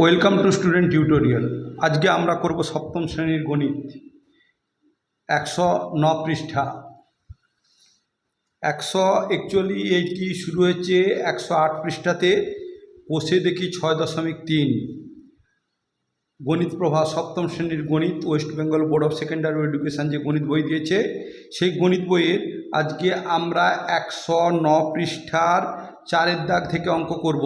Welcome to student tutorial আজকে আমরা করব সপ্তম শ্রেণির গণিত। একশো ন পৃষ্ঠা। একশো একচুয়ালি এইটি শুরু হয়েছে একশো আট পৃষ্ঠাতে। বসে দেখি ছয় দশমিক তিন। গণিত প্রভা সপ্তম শ্রেণির গণিত, West Bengal board of secondary education যে গণিত বই দিয়েছে, সেই গণিত বইয়ের আজকে আমরা একশো ন পৃষ্ঠার চারের দাগ থেকে অঙ্ক করব।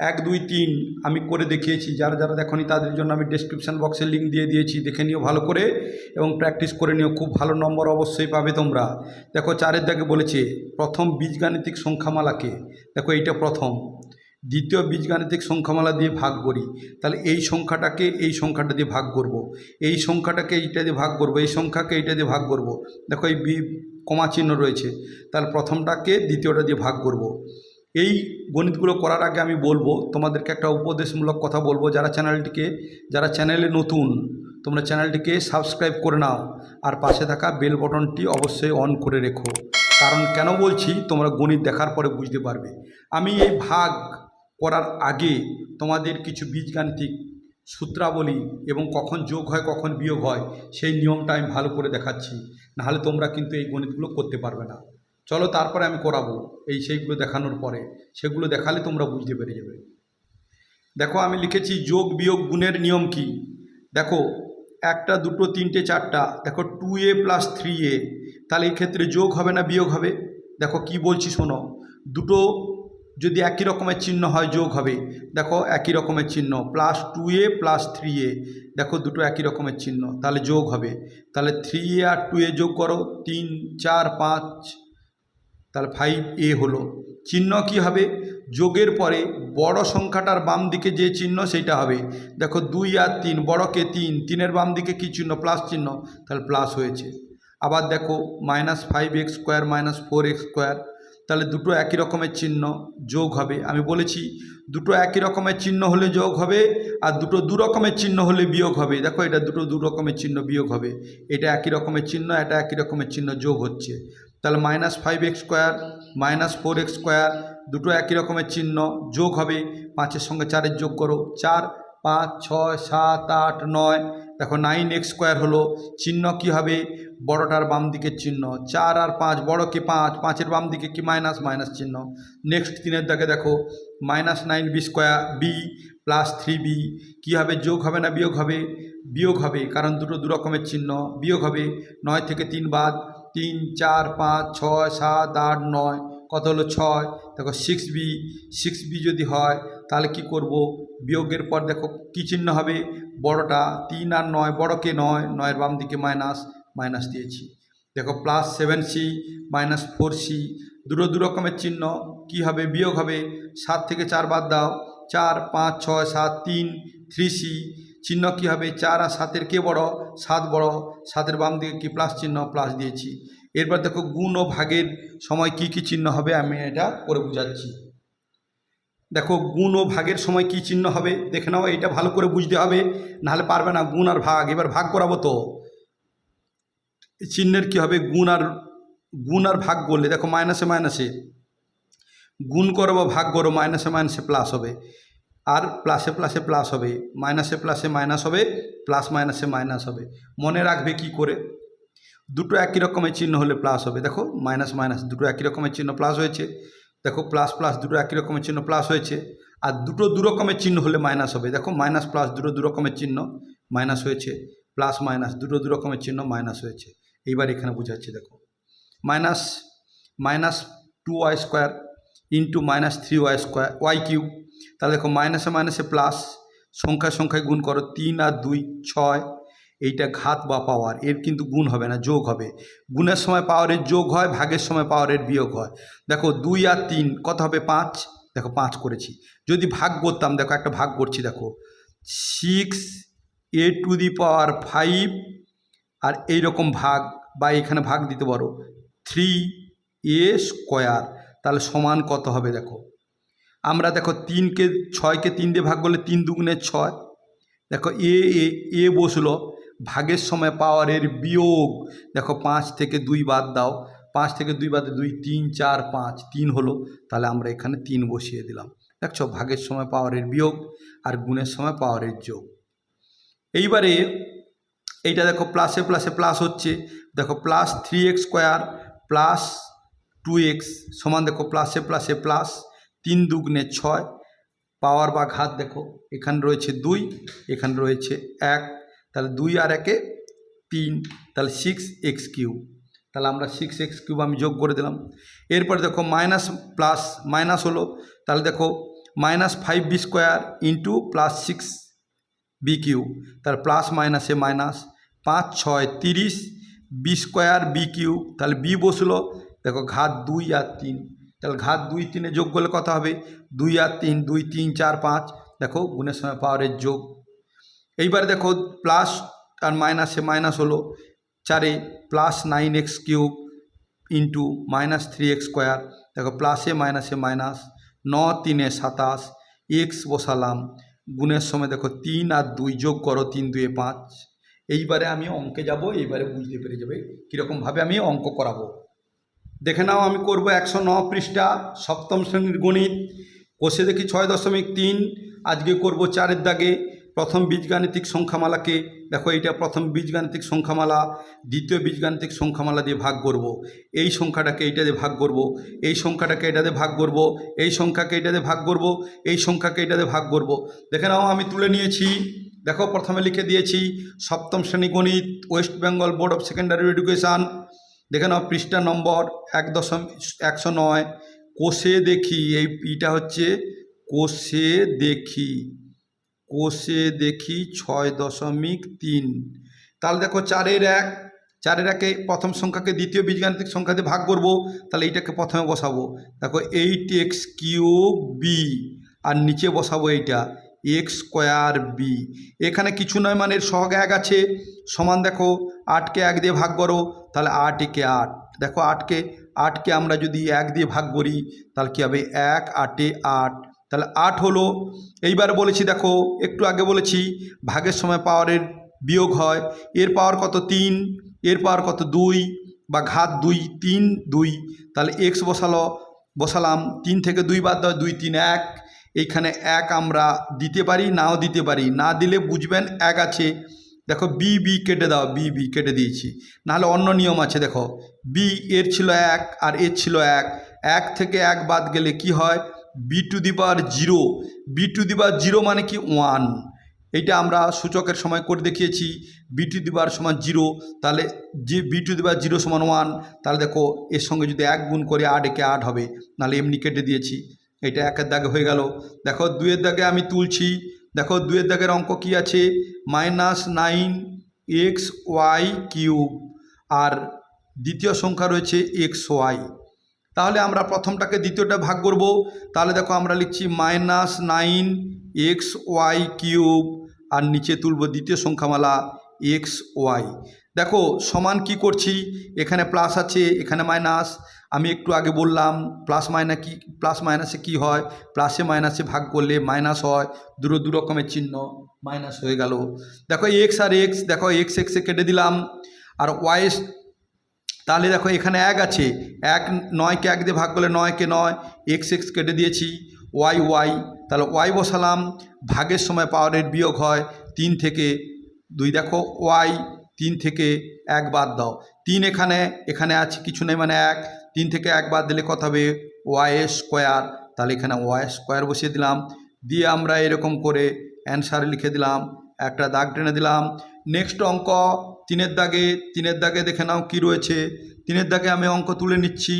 এক, দুই, তিন আমি করে দেখিয়েছি। যারা যারা দেখনি তাদের জন্য আমি ডেসক্রিপশান বক্সে লিঙ্ক দিয়ে দিয়েছি। দেখে নিও ভালো করে এবং প্র্যাকটিস করে নিও। খুব ভালো নম্বর অবশ্যই পাবে তোমরা। দেখো চারের দাগে বলেছে, প্রথম বীজগাণিতিক সংখ্যামালাকে। দেখো এইটা প্রথম। দ্বিতীয় বীজগাণিতিক সংখ্যামালা দিয়ে ভাগ করি। তাহলে এই সংখ্যাটাকে এই সংখ্যাটা দিয়ে ভাগ করব। এই সংখ্যাটাকে এইটা দিয়ে ভাগ করব। এই সংখ্যাকে এইটা দিয়ে ভাগ করব। দেখো এই বি, কমা চিহ্ন রয়েছে। তাহলে প্রথমটাকে দ্বিতীয়টা দিয়ে ভাগ করব। এই গণিতগুলো করার আগে আমি বলব, তোমাদেরকে একটা উপদেশমূলক কথা বলব, যারা চ্যানেলটিকে, যারা চ্যানেলে নতুন, তোমরা চ্যানেলটিকে সাবস্ক্রাইব করে নাও আর পাশে থাকা বেল বটনটি অবশ্যই অন করে রেখো। কারণ কেন বলছি? তোমরা গণিত দেখার পরে বুঝতে পারবে। আমি এই ভাগ করার আগে তোমাদের কিছু বীজগাণিতিক সূত্রাবলী এবং কখন যোগ হয়, কখন বিয়োগ হয়, সেই নিয়মটা আমি ভালো করে দেখাচ্ছি। নাহলে তোমরা কিন্তু এই গণিতগুলো করতে পারবে না। চলো তারপরে আমি করাবো। এই সেইগুলো দেখানোর পরে, সেগুলো দেখালে তোমরা বুঝতে পেরে যাবে। দেখো, আমি লিখেছি যোগ বিয়োগ গুণের নিয়ম কি? দেখো, একটা, দুটো, তিনটে, চারটা, দেখো two a plus three a তাহলে এই ক্ষেত্রে যোগ হবে না বিয়োগ হবে? দেখো, কি বলছি শোনো, দুটো যদি একই রকমের চিহ্ন হয়, যোগ হবে। দেখো, একই রকমের চিহ্ন plus two a plus three a দেখো, দুটো একই রকমের চিহ্ন, তাহলে যোগ হবে। তাহলে থ্রি এ আর টু এ যোগ করো, তিন, চার, পাঁচ তাহলে ফাইভ এ হলো। চিহ্ন কি হবে? যোগের পরে বড় সংখ্যাটার বাম দিকে যে চিহ্ন সেইটা হবে। দেখো দুই আর তিন, বড়কে তিন, তিনের বাম দিকে কি চিহ্ন? প্লাস চিহ্ন। তাহলে প্লাস হয়েছে। আবার দেখো minus five x square minus four x square তাহলে দুটো একই রকমের চিহ্ন যোগ হবে। আমি বলেছি দুটো একই রকমের চিহ্ন হলে যোগ হবে আর দুটো দু রকমের চিহ্ন হলে বিয়োগ হবে। দেখো এটা দুটো দু রকমের চিহ্ন বিয়োগ হবে। এটা একই রকমের চিহ্ন, এটা একই রকমের চিহ্ন যোগ হচ্ছে। তাহলে minus five x square minus four x square দুটো একই রকমের চিহ্ন, যোগ হবে পাঁচের সঙ্গে চারের যোগ করো, চার, পাঁচ, ছয়, সাত, আট, নয়। দেখো নাইন এক্স স্কোয়ার হলো, চিহ্ন কি হবে? বড়টার বাম দিকের চিহ্ন, চার আর পাঁচ, বড় কি পাঁচ? পাঁচের বাম দিকে কি মাইনাস মাইনাস চিহ্ন। নেক্সট তিনের দাগে দেখো minus nine b square b plus three b কী হবে? যোগ হবে না বিয়োগ হবে? বিয়োগ হবে, কারণ দুটো দু রকমের চিহ্ন, বিয়োগ হবে, নয় থেকে তিন বাদ। তিন, চার, পাঁচ, ছয়, সাত, আট, নয়, কত হলো ছয়? দেখো সিক্স বি সিক্স বি যদি হয়, তাহলে কি করব? বিয়োগের পর দেখো, কী চিহ্ন হবে? বড়টা তিন আর নয় বড়কে নয়? নয়ের বাম দিকে মাইনাস মাইনাস দিয়েছি। দেখো plus seven c minus four c দুটো দু রকমের চিহ্ন, কি হবে? বিয়োগ হবে। সাত থেকে চার বাদ দাও। চার, পাঁচ, ছয়, সাত, তিন থ্রি সি চিহ্ন কী হবে? চার আর সাতের কে বড়? সাত বড়। সাতের বাম দিকে কি প্লাস চিহ্ন? প্লাস দিয়েছি। এরপর দেখো গুণ ও ভাগের সময় কি কি চিহ্ন হবে? আমি এটা করে বুঝাচ্ছি। দেখো গুণ ও ভাগের সময় কি চিহ্ন হবে? দেখে নাও, এটা ভালো করে বুঝতে হবে। নাহলে পারবে না গুণ আর ভাগ। এবার ভাগ করাবো তো। চিহ্নের কি হবে? গুণ আর গুণ আর ভাগ করলে, দেখো মাইনাসে মাইনাসে গুণ করো বা ভাগ করো মাইনাসে মাইনাসে প্লাস হবে। আর প্লাসে প্লাসে প্লাস হবে মাইনাসে প্লাসে মাইনাস হবে প্লাস মাইনাসে মাইনাস হবে। মনে রাখবে কি করে? দুটো একই রকমের চিহ্ন হলে প্লাস হবে। দেখো মাইনাস মাইনাস দুটো একই রকমের চিহ্ন প্লাস হয়েছে। দেখো প্লাস প্লাস দুটো একই রকমের চিহ্ন প্লাস হয়েছে। আর দুটো দু রকমের চিহ্ন হলে মাইনাস হবে। দেখো মাইনাস প্লাস দুটো দু রকমের চিহ্ন মাইনাস হয়েছে। প্লাস মাইনাস দুটো দু রকমের চিহ্ন মাইনাস হয়েছে। এইবার এখানে বোঝাচ্ছি, দেখো। Minus minus two y square into minus three y square y q তাহলে দেখো মাইনাসে মাইনাসে প্লাস সংখ্যায় সংখ্যায় গুণ করো তিন আর দুই, ছয়, এইটা ঘাত বা পাওয়ার এর কিন্তু গুণ হবে না, যোগ হবে। গুণের সময় পাওয়ারের যোগ হয়, ভাগের সময় পাওয়ারের বিয়োগ হয়। দেখো দুই আর তিন, কত হবে পাঁচ? দেখো পাঁচ করেছি। যদি ভাগ করতাম, দেখো একটা ভাগ করছি, দেখো। Six a to the power five আর এই রকম ভাগ, বা এখানে ভাগ দিতে পারো থ্রি এ স্কোয়ার তাহলে সমান কত হবে দেখো? আমরা দেখো তিনকে, ছয়কে তিন দিয়ে ভাগ করলে তিন দুগুণে ছয়। দেখো এ এ এ বসল, ভাগের সময় পাওয়ারের বিয়োগ, দেখো পাঁচ থেকে দুই বাদ দাও, পাঁচ থেকে দুই বাদে দুই, তিন, চার, পাঁচ, তিন হলো, তাহলে আমরা এখানে তিন বসিয়ে দিলাম। দেখছ? ভাগের সময় পাওয়ারের বিয়োগ আর গুণের সময় পাওয়ারের যোগ। এইবারে এইটা দেখো প্লাসে প্লাসে প্লাস হচ্ছে। দেখো plus three x square plus two x সমান দেখো প্লাসে প্লাসে প্লাস তিন দুগুণে ছয় পাওয়ার বা ঘাত দেখো, এখানে রয়েছে দুই, এখানে রয়েছে এক, তাহলে দুই আর একে তিন, তাহলে সিক্স এক্স কিউব তাহলে আমরা সিক্স এক্স কিউব আমি যোগ করে দিলাম। এরপরে দেখো মাইনাস প্লাস মাইনাস হলো, তাহলে দেখো minus five b square into plus six b q তাহলে প্লাস মাইনাসে মাইনাস পাঁচ, ছয়, তিরিশ বি স্কোয়ার বি কিউ তাহলে বি বসল দেখো ঘাত দুই আর তিন। তাহলে ঘাত দুই তিনে যোগ করলে কত হবে? দুই আর তিন, দুই, তিন, চার, পাঁচ। দেখো গুণের সময় পাওয়ারের যোগ। এইবারে দেখো প্লাস আর মাইনাসে মাইনাস হলো চারে plus nine x cube into minus three x square দেখো প্লাসে মাইনাসে মাইনাস ন তিনে সাতাশ এক্স বসালাম। গুণের সময় দেখো তিন আর দুই যোগ করো তিন, দুয়ে পাঁচ। এইবারে আমি অঙ্কে যাব, এইবারে বুঝতে পেরে যাবে কীরকমভাবে আমি অঙ্ক করাবো। দেখে নাও, আমি করব একশো ন পৃষ্ঠা, সপ্তম শ্রেণির গণিত। কোষে দেখি ছয় দশমিক তিন, আজকে করব চারের দাগে প্রথম বীজগাণিতিক সংখ্যামালাকে। দেখো, এইটা প্রথম বীজগাণিতিক সংখ্যামালা, দ্বিতীয় বীজগাণিতিক সংখ্যামালা দিয়ে ভাগ করব। এই সংখ্যাটাকে এইটা দিয়ে ভাগ করব, এই সংখ্যাটাকে এটা দিয়ে ভাগ করব, এই সংখ্যাকে এটা দিয়ে ভাগ করব, এই সংখ্যাকে এটা দিয়ে ভাগ করব। দেখে নাও, আমি তুলে নিয়েছি। দেখো, প্রথমে লিখে দিয়েছি, সপ্তম শ্রেণি গণিত, West Bengal Board of Secondary Education. দেখে নাও, পৃষ্ঠা নম্বর এক দশম, একশো নয়। কোষে দেখি, এই ইটা হচ্ছে কোষে দেখি। কোষে দেখি ছয় দশমিক তিন। তাহলে দেখো চারের এক, চারের একে প্রথম সংখ্যাকে দ্বিতীয় বীজগাণিতিক সংখ্যা দিয়ে ভাগ করব, তাহলে এইটাকে প্রথমে বসাবো। দেখো, এইট এক্স কিউব বি, আর নিচে বসাবো এইটা। X square b. এখানে কিছু নয় মানে এর সহগ এক আছে। সমান দেখো আটকে এক দিয়ে ভাগ করো, তাহলে আট একে আট। দেখো আটকে আটকে আমরা যদি এক দিয়ে ভাগ করি, তাহলে কী হবে? এক আটে আট। তাহলে আট হলো, এইবার বলেছি দেখো, একটু আগে বলেছি, ভাগের সময় পাওয়ারের বিয়োগ হয়। এর পাওয়ার কত? তিন। এর পাওয়ার কত? দুই। বা ঘাত দুই, তিন, দুই। তাহলে এক্স বসালো, বসালাম, তিন থেকে দুই বাদ দেওয়া দুই, তিন, এক। এইখানে এক আমরা দিতে পারি, নাও দিতে পারি। না দিলে বুঝবেন এক আছে। দেখো বি বি কেটে দাও বি বি কেটে দিয়েছি। নাহলে অন্য নিয়ম আছে, দেখো। বি এর ছিল এক আর এর ছিল এক। এক থেকে এক বাদ গেলে কি হয়? B to the power zero b to the power zero মানে কি? ওয়ান এইটা আমরা সূচকের সময় করে দেখিয়েছি। বি টু দি পাওয়ার সমান জিরো তাহলে যে b to the power zero সমান ওয়ান তাহলে দেখো, এর সঙ্গে যদি এক গুণ করে আট একে আট হবে, নাহলে এমনি কেটে দিয়েছি। এটা একের দাগে হয়ে গেল। দেখো দুয়ের দাগে আমি তুলছি। দেখো দুয়ের দাগের অঙ্ক কি আছে? Minus nine x y cube. আর দ্বিতীয় সংখ্যা রয়েছে এক্স ওয়াই। তাহলে আমরা প্রথমটাকে দ্বিতীয়টা ভাগ করব। তাহলে দেখো, আমরা লিখছি minus nine x y cube. আর নিচে তুলব দ্বিতীয় সংখ্যামালা এক্স ওয়াই। দেখো, সমান কি করছি? এখানে প্লাস আছে, এখানে মাইনাস। আমি একটু আগে বললাম প্লাস মাইনাস কি প্লাস মাইনাসে কি হয়? প্লাসে মাইনাসে ভাগ করলে মাইনাস হয়, দুটো দু রকমের চিহ্ন মাইনাস হয়ে গেল। দেখো এক্স আর এক্স দেখো এক্স এক্সে কেটে দিলাম। আর ওয়াই তাহলে দেখো এখানে এক আছে। এক নয়কে এক দিয়ে ভাগ করলে নয়কে নয় এক্স এক্স কেটে দিয়েছি। ওয়াই ওয়াই তাহলে ওয়াই বসালাম। ভাগের সময় পাওয়ারের বিয়োগ হয় তিন থেকে দুই। দেখো ওয়াই তিন থেকে এক বাদ দাও। তিন এখানে এখানে আছে, কিছু নেই মানে এক। তিন থেকে এক বাদ দিলে কত হবে? ওয়াই স্কোয়ার তাহলে এখানে ওয়াই স্কোয়ার বসিয়ে দিলাম। দিয়ে আমরা এরকম করে অ্যান্সার লিখে দিলাম। একটা দাগ টেনে দিলাম। নেক্সট অঙ্ক, তিনের দাগে তিনের দাগে দেখে নাও কি রয়েছে। তিনের দাগে আমি অঙ্ক তুলে নিচ্ছি।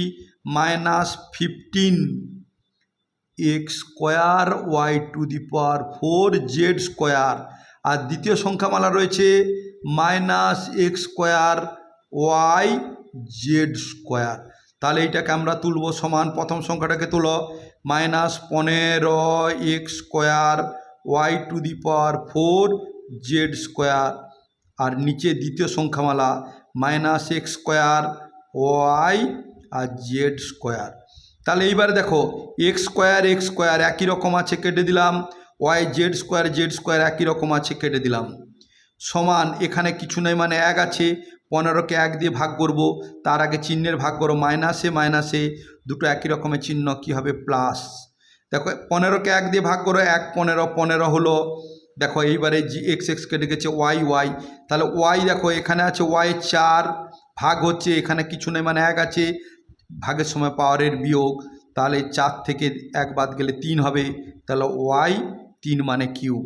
Minus fifteen x square y to the power four z square আর দ্বিতীয় সংখ্যামালা রয়েছে minus x square y z square তাহলে এইটাকে আমরা তুলব সমান, প্রথম সংখ্যাটাকে তুলো মাইনাস পনেরো x square y to the power four z square আর নিচে দ্বিতীয় সংখ্যামালা মাইনাস এক্স স্কোয়ার ওয়াই আর জেড স্কোয়ার তাহলে এইবার দেখো এক্স স্কোয়ার এক্স স্কোয়ার একই রকম আছে, কেটে দিলাম y z square z square একই রকম আছে, কেটে দিলাম। সমান, এখানে কিছু নেই মানে এক আছে পনেরোকে এক দিয়ে ভাগ করব, তার আগে চিহ্নের ভাগ করো মাইনাসে মাইনাসে দুটো একই রকমের চিহ্ন, কী হবে প্লাস দেখো, পনেরোকে এক দিয়ে ভাগ করো, এক পনেরো পনেরো হলো, দেখো এইবারে জি এক্স এক্স কেটে গেছে ওয়াই ওয়াই তাহলে ওয়াই দেখো, এখানে আছে ওয়াই চার, ভাগ হচ্ছে, এখানে কিছু নেই মানে এক আছে, ভাগের সময় পাওয়ারের বিয়োগ, তাহলে চার থেকে এক বাদ গেলে তিন হবে, তাহলে ওয়াই তিন মানে কিউ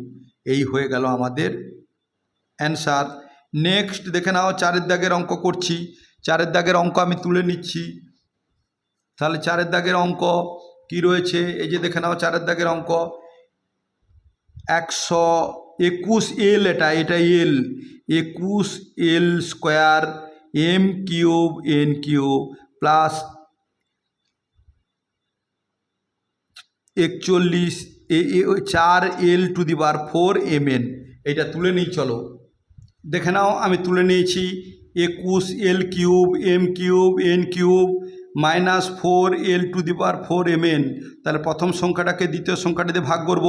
এই হয়ে গেল আমাদের অ্যান্সার নেক্সট দেখে নাও, চারের দাগের অঙ্ক করছি। চারের দাগের অঙ্ক আমি তুলে নিচ্ছি। তাহলে চারের দাগের অঙ্ক কি রয়েছে? এই যে দেখে নাও, চারের দাগের অঙ্ক। একশো একুশ এল এটা এটা এল একুশ l square m cube n cube plus একচল্লিশ, এ চার l to the power four m n এটা তুলে নিই, চলো। দেখে নাও, আমি তুলে নিয়েছি একুশ, l cube, m cube, n cube, minus four, l to the power four m n. তাহলে প্রথম সংখ্যাটাকে দ্বিতীয় সংখ্যাটা দিয়ে ভাগ করব।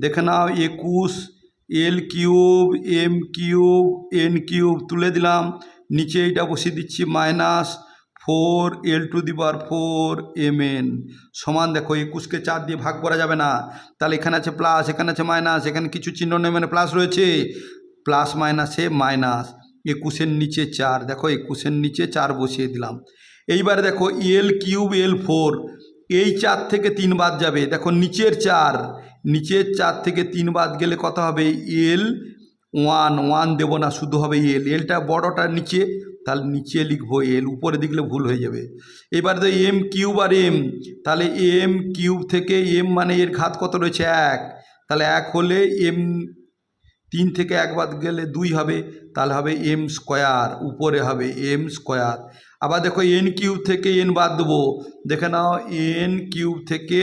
দেখে নাও, একুশ, l cube, m cube, n cube তুলে দিলাম। নিচে এইটা বসিয়ে দিচ্ছি, minus four, l to the power four m n. সমান দেখো, একুশকে চার দিয়ে ভাগ করা যাবে না। তাহলে এখানে আছে প্লাস, এখানে আছে মাইনাস, এখানে কিছু চিহ্ন নেই মানে প্লাস রয়েছে। প্লাস মাইনাসে মাইনাস একুশের নিচে চার। দেখো একুশের নিচে চার বসিয়ে দিলাম। এইবারে দেখো এল কিউব এল ফোর, এই চার থেকে তিন বাদ যাবে। দেখো নিচের চার নিচের চার থেকে তিন বাদ গেলে কত হবে? এল ওয়ান ওয়ান দেবো না, শুধু হবে এল। এলটা বড়টার নিচে, তাহলে নিচে লিখব এল, উপরে দিকলে ভুল হয়ে যাবে। এবার তো এম কিউব আর এম, তাহলে এম কিউব থেকে এম মানে এর ঘাত কত রয়েছে? এক। তাহলে এক হলে এম তিন থেকে এক বাদ গেলে দুই হবে, তাহলে হবে এম স্কোয়ার উপরে হবে এম স্কোয়ার আবার দেখো এন কিউব থেকে এন বাদ দেবো, দেখে নাও এন কিউব থেকে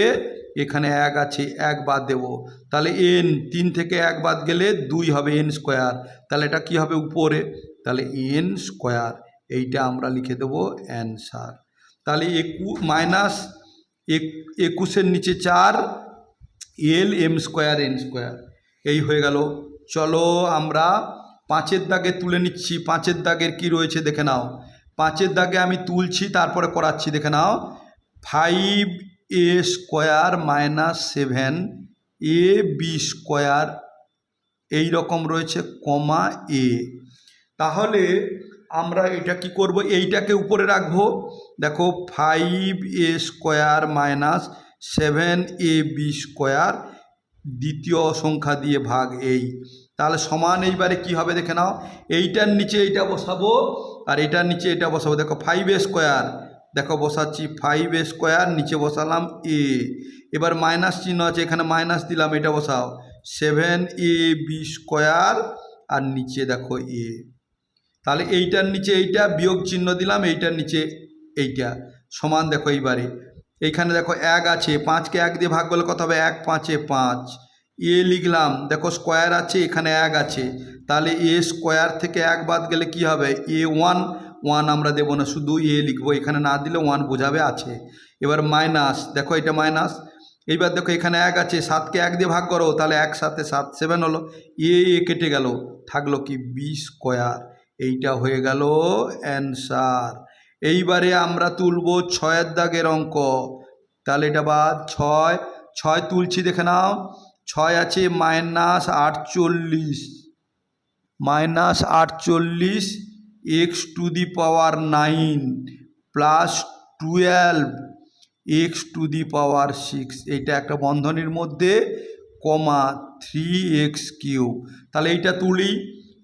এখানে এক আছে, এক বাদ দেবো। তাহলে এন তিন থেকে এক বাদ গেলে দুই হবে এন স্কোয়ার তাহলে এটা কি হবে উপরে? তাহলে এন স্কোয়ার এইটা আমরা লিখে দেবো অ্যান্সার তাহলে একু মাইনাস এক, একুশের নিচে চার l m square n square এই হয়ে গেল। চলো আমরা পাঁচের দাগে তুলে নিচ্ছি। পাঁচের দাগের কি রয়েছে দেখে নাও। পাঁচের দাগে আমি তুলছি, তারপরে করাচ্ছি। দেখে নাও। Five a square minus seven a b square এই রকম রয়েছে কমা এ। তাহলে আমরা এটা কি করব? এইটাকে উপরে রাখব। দেখো, five a square minus seven a b square দ্বিতীয় সংখ্যা দিয়ে ভাগ এই। তাহলে সমান এইবারে কি হবে দেখে নাও। এইটার নিচে এইটা বসাবো আর এটার নিচে এটা বসাবো। দেখো ফাইভ স্কোয়ার দেখো বসাচ্ছি ফাইভ স্কোয়ার নিচে বসালাম এ এবার মাইনাস চিহ্ন আছে, এখানে মাইনাস দিলাম, এটা বসাও। সেভেন এ বি স্কোয়ার আর নিচে দেখো এ তাহলে এইটার নিচে এইটা, বিয়োগ চিহ্ন দিলাম, এইটার নিচে এইটা। সমান দেখো এইবারে। এইখানে দেখো এক আছে, পাঁচকে এক দিয়ে ভাগ করলে কত হবে? এক পাঁচে পাঁচ। এ লিখলাম, দেখো স্কোয়ার আছে, এখানে এক আছে। তাহলে এ স্কোয়ার থেকে এক বাদ গেলে কি হবে? এ ওয়ান ওয়ান আমরা দেবো না, শুধু এ লিখব। এখানে না দিলে ওয়ান বোঝাবে আছে। এবার মাইনাস, দেখো এটা মাইনাস। এইবার দেখো এখানে এক আছে, সাতকে এক দিয়ে ভাগ করো, তাহলে এক সাথে সাত সেভেন হলো। এ এ কেটে গেল, থাকল কি বি স্কোয়ার। এইটা হয়ে গেল অ্যান্সার এইবারে আমরা তুলব ছয়ের দাগের অঙ্ক। তাহলে এটা বাদ, ছয় ছয় তুলছি, দেখে নাও। ছয় আছে মাইনাস আটচল্লিশ। মাইনাস আটচল্লিশ x to the power nine, plus twelve x to the power six. এইটা একটা বন্ধনীর মধ্যে, কমা থ্রি এক্স কিউ তাহলে এইটা তুলি।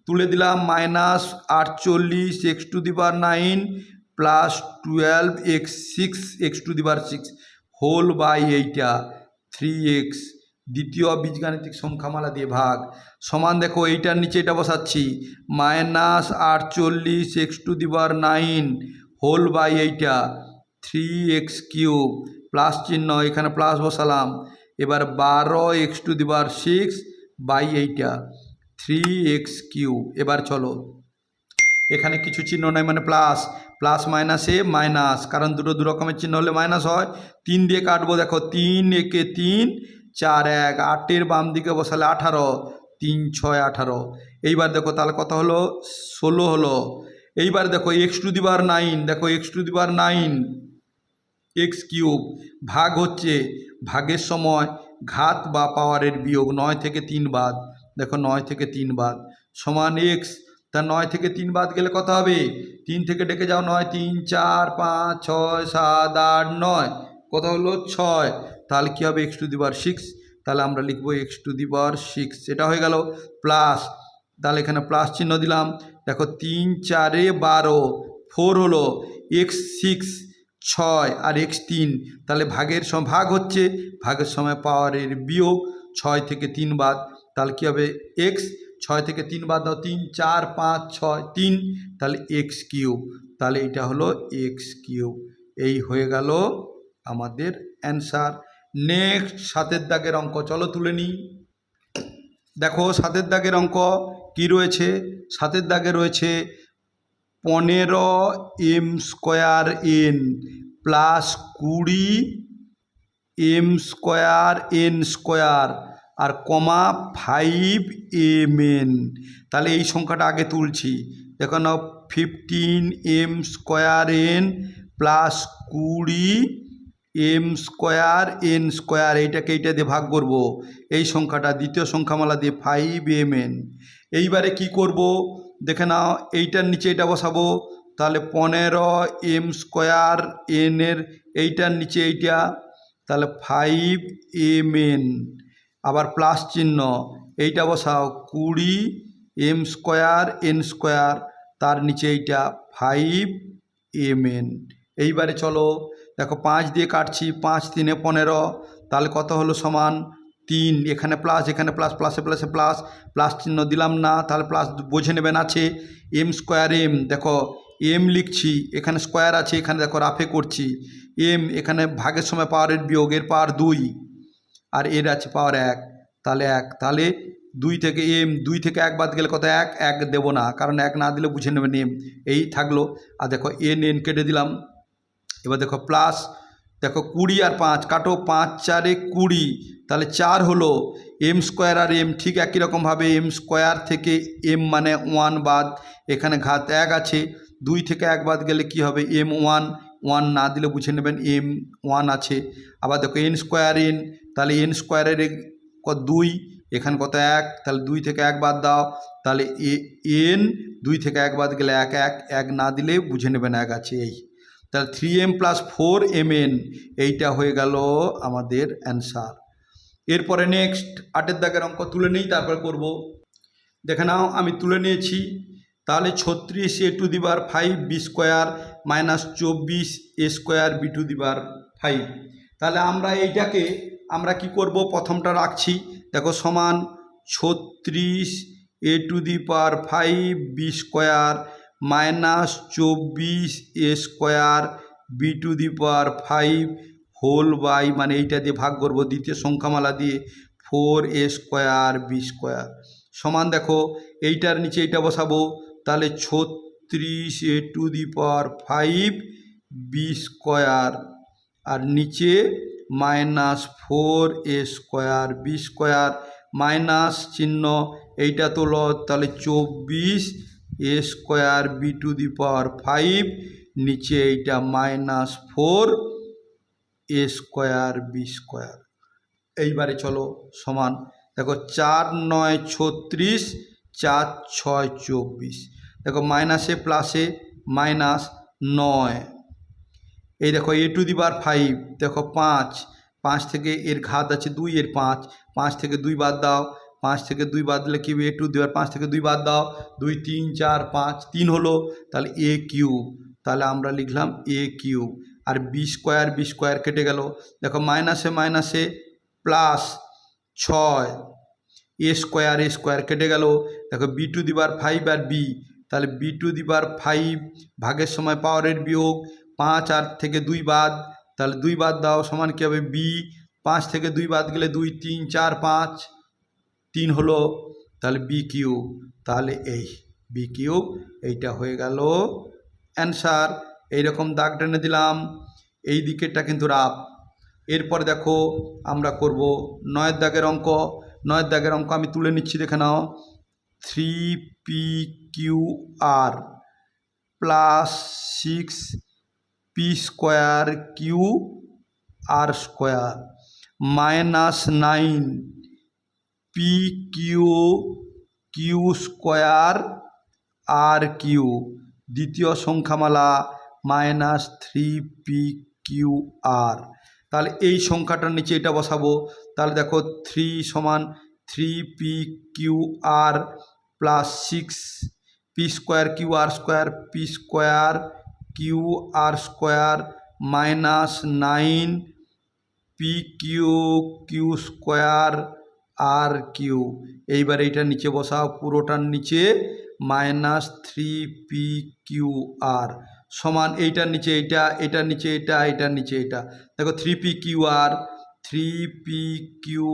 তুলে দিলাম মাইনাস আটচল্লিশ x to the power nine plus twelve x six, x to the power six, whole by এইটা, থ্রি এক্স, দ্বিতীয় বীজগাণিতিক সংখ্যামালা দিয়ে ভাগ। সমান দেখো, এইটার নিচে এটা বসাচ্ছি, মাইনাস আটচল্লিশ x to the power nine, whole by এইটা, থ্রি এক্স কিউব, প্লাস চিহ্ন, এখানে প্লাস বসালাম, এবার বারো x to the power six by এইটা, থ্রি এক্স কিউব। এবার চলো, এখানে কিছু চিহ্ন নাই মানে প্লাস প্লাস, মাইনাসে মাইনাস। কারণ দুটো দু রকমের চিহ্ন হলে মাইনাস হয়। তিন দিয়ে কাটবো, দেখো, তিন, একে তিন, চার, এক। আটের বাম দিকে বসালে আঠারো, তিন, ছয়, আঠারো। এইবার দেখো, তাহলে কত হলো? ষোলো হলো। এইবার দেখো, x to the power nine. দেখো, x to the power nine. X cube. ভাগ হচ্ছে ভাগের সময় ঘাত বা পাওয়ারের বিয়োগ, নয় থেকে তিন বাদ। দেখো, নয় থেকে তিন বাদ। সমান এক্স তা নয় থেকে তিন বাদ গেলে কত হবে। তিন থেকে ডেকে যাও নয়, তিন, চার, পাঁচ, ছয়, সাত, আট, নয়। কত হলো ছয়। তাহলে কী হবে? এক্স টু দি সিক্স তাহলে আমরা লিখব x to the power six এটা হয়ে গেল প্লাস তাহলে এখানে প্লাস চিহ্ন দিলাম। দেখো তিন, চারে বারো। ফোর হলো এক্স সিক্স ছয় আর এক্স তিন। তাহলে ভাগের সময় ভাগ হচ্ছে। ভাগের সময় পাওয়ারের বিয়োগ। ছয় থেকে তিন বাদ। তাহলে কী হবে? এক্স ছয় থেকে তিন বাদ দাও, তিন, চার, পাঁচ, ছয়, তিন, তাহলে এক্স কিউব। তাহলে এটা হলো এক্স কিউব। এই হয়ে গেল আমাদের অ্যান্সার। নেক্সট সাতের দাগের অঙ্ক, চলো তুলে নিই। দেখো, সাতের দাগের অঙ্ক কি রয়েছে? সাতের দাগে রয়েছে পনেরো এম স্কোয়ার এন প্লাস কুড়ি এম স্কোয়ার এন স্কোয়ার। আর কমা ফাইভ এম এন তাহলে এই সংখ্যাটা আগে তুলছি। দেখো না fifteen m square n plus কুড়ি এম স্কোয়ার এন স্কোয়ার, এইটাকে এইটা দিয়ে ভাগ করব। এই সংখ্যাটা, দ্বিতীয় সংখ্যামালা দিয়ে ফাইভ এম এন এইবারে কি করব? দেখে নাও, এইটার নিচে এটা বসাবো। তাহলে পনেরো এম স্কোয়ার এনের এইটার নিচে এইটা। তাহলে ফাইভ এম এন আবার প্লাস চিহ্ন, এইটা বসাও কুড়ি এম স্কোয়ার এন স্কোয়ার, তার নিচে এইটা ফাইভ এম এন। এইবারে চলো, দেখো পাঁচ দিয়ে কাটছি, পাঁচ তিনে পনেরো, তাহলে কত হলো সমান তিন? এখানে প্লাস এখানে প্লাস, প্লাসে প্লাসে প্লাস প্লাস চিহ্ন দিলাম না, তাহলে প্লাস বোঝে নেবেন আছে এম স্কোয়ার এম। দেখো এম লিখছি, এখানে স্কোয়ার আছে, এখানে দেখো রাফে করছি, এম এখানে ভাগের সময় পাওয়ারের বিয়োগের পাওয়ার দুই। আর এর আছে পাওয়ার এক, তাহলে এক, তাহলে দুই থেকে এম, দুই থেকে এক বাদ গেলে কত এক? এক দেবো না, কারণ এক না দিলে বুঝে নেবেন এম, এই থাকল। আর দেখো এন এন কেটে দিলাম। এবার দেখো প্লাস দেখো কুড়ি আর পাঁচ, কাটো পাঁচ চারে কুড়ি, তাহলে চার হলো এম স্কোয়ার আর এম ঠিক একই রকমভাবে এম স্কোয়ার থেকে এম মানে ওয়ান বাদ, এখানে ঘাত এক আছে। দুই থেকে এক বাদ গেলে কি হবে? এম ওয়ান ওয়ান না দিলে বুঝে নেবেন এম ওয়ান আছে। আবার দেখো এন স্কোয়ার এন তাহলে এন স্কোয়ারের দুই, এখানে কত এক, তাহলে দুই থেকে এক বাদ দাও, তাহলে এ এন দুই থেকে এক বাদ গেলে এক এক এক না দিলে বুঝে নেবেন এক আছে এই। তাহলে three m plus four m n এইটা হয়ে গেল আমাদের অ্যান্সার এরপরে নেক্সট আটের দাগের অঙ্ক তুলে নেই, তারপর করব। দেখে নাও, আমি তুলে নিয়েছি। তাহলে ছত্রিশ a to the power five b square minus চব্বিশ a square b to the power five তাহলে আমরা এইটাকে আমরা কি করব? প্রথমটা রাখছি। দেখো, সমান ছত্রিশ a to the power five b square minus চব্বিশ a square b to the power five whole by মানে এইটা দিয়ে ভাগ করব, দ্বিতীয় সংখ্যামালা দিয়ে four a square b square. সমান দেখো, এইটার নিচে এইটা বসাবো, তাহলে ছত্রিশ a to the power five b square. আর নিচে minus four a square b square minus চিহ্ন এইটা তোলো তাহলে চব্বিশ a square b to the power five, নিচে এইটা minus four a square b square. এইবারে চলো সমান, দেখো চার নয় ছত্রিশ, চার ছয় চব্বিশ। দেখো মাইনাসে, প্লাসে মাইনাস নয়। এই দেখো এ টু দি বার ফাইভ, দেখো পাঁচ পাঁচ থেকে এর ঘাত আছে দুই এর পাঁচ পাঁচ থেকে দুই বাদ দাও, পাঁচ থেকে দুই বাদ দিলে কি হবে? এ টু দি বার পাঁচ থেকে দুই বাদ দাও, দুই, তিন, চার, পাঁচ, তিন হলো, তাহলে এ কিউব, তাহলে আমরা লিখলাম এ কিউব, আর বি স্কোয়ার বি স্কোয়ার কেটে গেল, দেখো মাইনাসে মাইনাসে প্লাস ছয়, এ স্কোয়ার এ স্কোয়ার কেটে গেল, দেখো b to the power five R b, তাহলে b to the power five ভাগের সময় পাওয়ারের বিয়োগ পাঁচ আর থেকে দুই বাদ, তাহলে দুই বাদ দাও, সমান কী হবে বি? পাঁচ থেকে দুই বাদ গেলে দুই, তিন, চার, পাঁচ। তিন হলো, তাহলে বি কিউ তাহলে এই, বি কিউ এইটা হয়ে গেল অ্যান্সার। এইরকম দাগ টেনে দিলাম। এই দিকেরটা কিন্তু রাফ। এরপরে দেখো, আমরা করব নয়ের দাগের অঙ্ক। নয়ের দাগের অঙ্ক আমি তুলে নিচ্ছি, দেখে নাও। Three p q r plus six p square q r square minus nine p q q square r q. দ্বিতীয় সংখ্যামালা minus three p q r. তাহলে এই সংখ্যাটার নিচে এটা বসাবো। তাহলে দেখো থ্রি সমান three p q r plus six, p square q r square, p square q r square minus nine p q q square r q. এইবার এইটা নিচে বসাও, পুরোটার নিচে minus three p q r. সমান এইটার নিচে এইটা, এটার নিচে এটা এটার নিচে এটা দেখো three p q r, three p q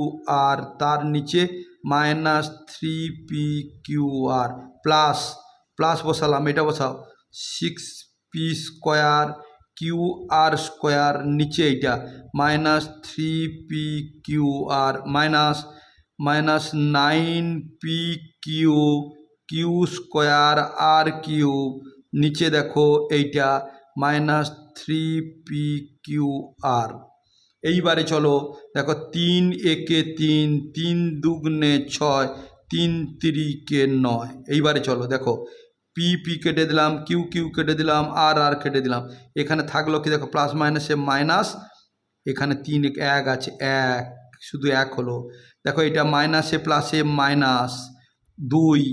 r, তার নিচে minus three p q r. Plus plus বসালাম, এটা বসাও, six p square q r square নিচে এইটা। Minus three p q r minus minus nine p q q square r q নিচে দেখো এইটা minus three p q r এইবারে চলো, দেখো তিন একে তিন তিন দুগ্নে ছয়, তিন তিরিকে নয়। এইবারে চলো, দেখো পি পি কেটে দিলাম কিউ কিউ কেটে দিলাম আর আর কেটে দিলাম। এখানে থাকল কি দেখো প্লাস মাইনাসে মাইনাস এখানে তিন এক আছে, এক, শুধু এক হলো। দেখো এটা মাইনাসে প্লাসে মাইনাস দুই।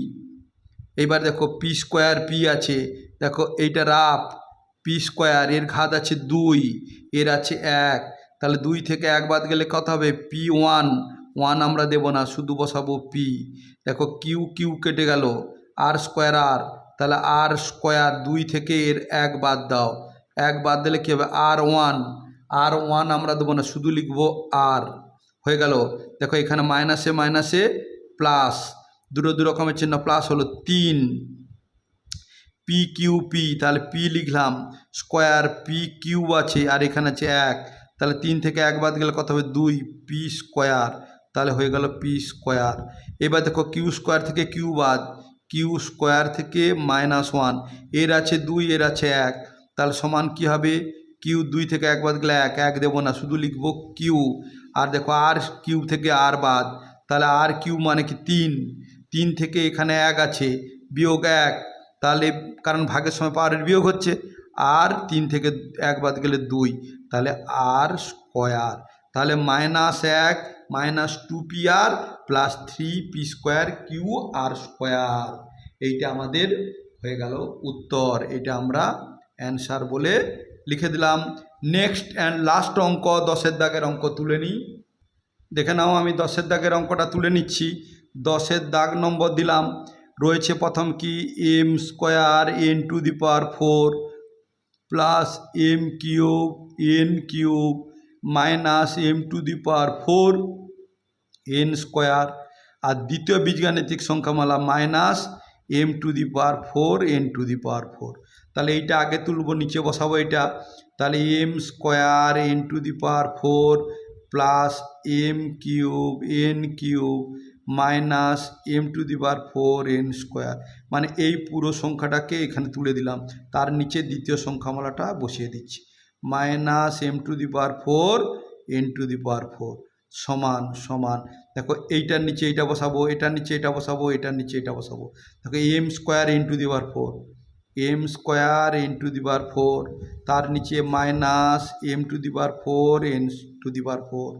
এইবার দেখো পি স্কোয়ার পি আছে। দেখো এইটা রাফ পি স্কোয়ার এর ঘাত আছে দুই, এর আছে এক। তাহলে দুই থেকে এক বাদ গেলে কত হবে? পি ওয়ান ওয়ান আমরা দেবো না, শুধু বসাবো পি দেখো কিউ কিউ কেটে গেল আর স্কোয়ার আর তাহলে আর স্কোয়ার দুই থেকে এর এক বাদ দাও। এক বাদ দিলে কী হবে? আর ওয়ান আর ওয়ান আমরা দেবো না, শুধু লিখব আর হয়ে গেল। দেখো এখানে মাইনাসে মাইনাসে প্লাস দুটো দু রকমের চিহ্ন প্লাস হলো তিন। পি কিউ পি তাহলে পি লিখলাম। স্কোয়ার পি কিউ আছে আর এখানে আছে এক। তাহলে তিন থেকে এক বাদ গেলে কত হবে? দুই। পি স্কোয়ার তাহলে হয়ে গেল পি স্কোয়ার এবার দেখো কিউ স্কোয়ার থেকে কিউ বাদ। কিউ স্কোয়ার থেকে মাইনাস ওয়ান, এর আছে দুই, এর আছে এক। তাহলে সমান কি হবে? কিউ দুই থেকে এক বাদ গেলে এক এক দেবো না, শুধু লিখব কিউ। আর দেখো আর কিউ থেকে আর বাদ, তাহলে আর কিউ মানে কি তিন। তিন থেকে এখানে এক আছে, বিয়োগ এক। তাহলে কারণ ভাগের সময় পাওয়ারের বিয়োগ হচ্ছে, আর তিন থেকে এক বাদ গেলে দুই, তাহলে আর স্কোয়ার। তাহলে মাইনাস এক, minus two p r, plus three p square q r square. এইটা আমাদের হয়ে গেল উত্তর। এটা আমরা অ্যান্সার বলে লিখে দিলাম। নেক্সট অ্যান্ড লাস্ট অঙ্ক, দশের দাগের অঙ্ক তুলে নিই। দেখে নাও, আমি দশের দাগের অঙ্কটা তুলে নিচ্ছি। দশের দাগ নম্বর দিলাম। রয়েছে প্রথম কি? M square n to the power four plus m cube n cube minus m to the power four n square আর দ্বিতীয় বীজগাণিতিক সংখ্যামালা minus m to the power four n to the power four তাহলে এইটা আগে তুলবো, নিচে বসাবো এটা। তাহলে m square n to the power four plus m cube n cube minus m to the power four n square মানে এই পুরো সংখ্যাটাকে এখানে তুলে দিলাম। তার নিচে দ্বিতীয় সংখ্যামালাটা বসিয়ে দিচ্ছি। Minus m to the power four n to the power four সমান সমান। দেখো এইটার নিচে এইটা বসাবো, এটার নিচে এটা বসাবো, এটার নিচে এটা বসাবো। দেখো m square n to the power four m square n to the power four তার নিচে minus m to the power four n to the power four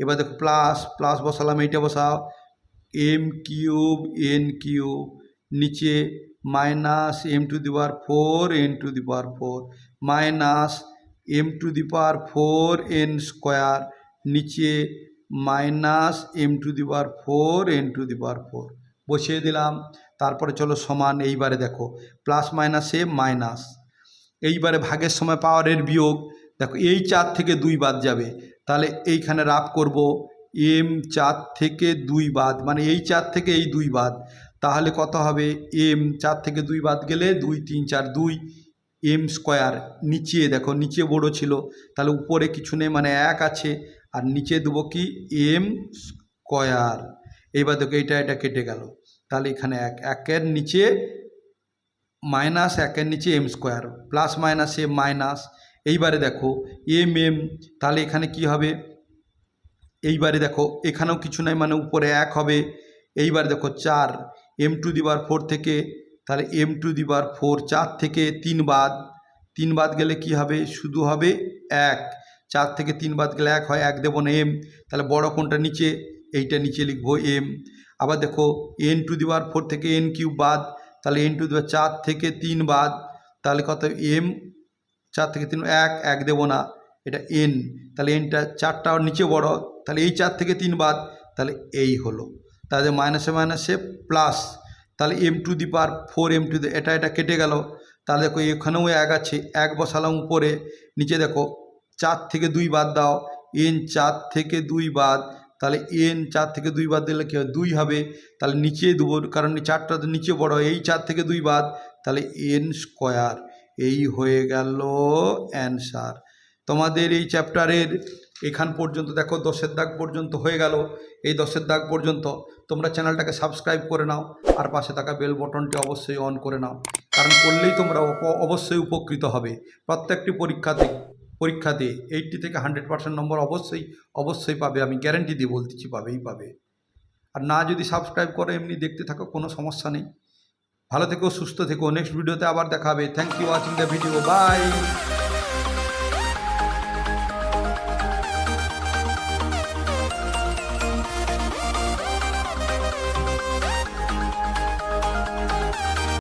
এবার দেখো প্লাস প্লাস বসালাম, এইটা বসাও। এম কিউব এন কিউব নিচে minus m to the power four n to the power four minus m to the power four n square নিচে minus m to the power four, n to the power four. বসিয়ে দিলাম। তারপরে চলো সমান এইবারে দেখো। Plus মাইনাসে minus. এইবারে ভাগের সময় পাওয়ারের বিয়োগ। দেখো, এই চার থেকে দুই বাদ যাবে। তাহলে এইখানে রাফ করব। এম চার থেকে দুই বাদ মানে এই চার থেকে এই দুই বাদ। তাহলে কত হবে? এম চার থেকে দুই বাদ গেলে দুই, তিন, চার, দুই। M square. নিচে দেখো, নিচে বড় ছিল। তাহলে উপরে কিছু নেই মানে এক আছে। আর নিচে দেবো কি? এম স্কোয়ার এইবার দেখো এইটা, এটা কেটে গেল। তাহলে এখানে এক, একের নিচে মাইনাস একের নিচে এম স্কোয়ার প্লাস মাইনাসে মাইনাস এইবারে দেখো এম এম তাহলে এখানে কি হবে? এইবারে দেখো, এখানেও কিছু নাই মানে উপরে এক হবে। এইবার দেখো চার এম টু দিবার ফোর থেকে, তাহলে এম টু দিবার ফোর চার থেকে তিন বাদ। তিন বাদ গেলে কি হবে? শুধু হবে এক। চার থেকে তিন বাদ গেলে এক হয়, এক দেবো না এম তাহলে বড় কোনটা নিচে? এইটা নিচে লিখব এম আবার দেখো n to the power four থেকে এন কিউব বাদ, তাহলে এন টু দিবার চার থেকে তিন বাদ, তাহলে কত এম চার থেকে তিন, এক এক দেবো না। এটা এন তাহলে এনটা চারটা নিচে বড়, তাহলে এই চার থেকে তিন বাদ, তাহলে এই হলো। তাহলে মাইনাসে মাইনাসে প্লাস তাহলে M to the power four M to the এটা এটা কেটে গেল। তাহলে দেখো, এখানেও এক আছে, এক বসালাম উপরে, নিচে দেখো চার থেকে দুই বাদ দাও। এন চার থেকে দুই বাদ, তাহলে এন চার থেকে দুই বাদ দিলে কী হবে দুই হবে। তাহলে নিচে দেবো, কারণ চারটা তো নিচে বড়, এই চার থেকে দুই বাদ, তাহলে এন স্কোয়ার। এই হয়ে গেল অ্যান্সার। তোমাদের এই চ্যাপ্টারের এখান পর্যন্ত দেখো, দশের দাগ পর্যন্ত হয়ে গেল। এই দশের দাগ পর্যন্ত তোমরা চ্যানেলটাকে সাবস্ক্রাইব করে নাও, আর পাশে থাকা বেল বটনটি অবশ্যই অন করে নাও। কারণ করলেই তোমরা অবশ্যই উপকৃত হবে। প্রত্যেকটি পরীক্ষাতে পরীক্ষাতে এইটটি থেকে হান্ড্রেড পার্সেন্ট নম্বর অবশ্যই অবশ্যই পাবে, আমি গ্যারেন্টি দিয়ে বলতেছি পাবেই পাবে। আর না যদি সাবস্ক্রাইব করো, এমনি দেখতে থাকো, কোনো সমস্যা নেই। ভালো থেকো, সুস্থ থেকো নেক্সট ভিডিওতে আবার দেখাবে thank you watching the video bye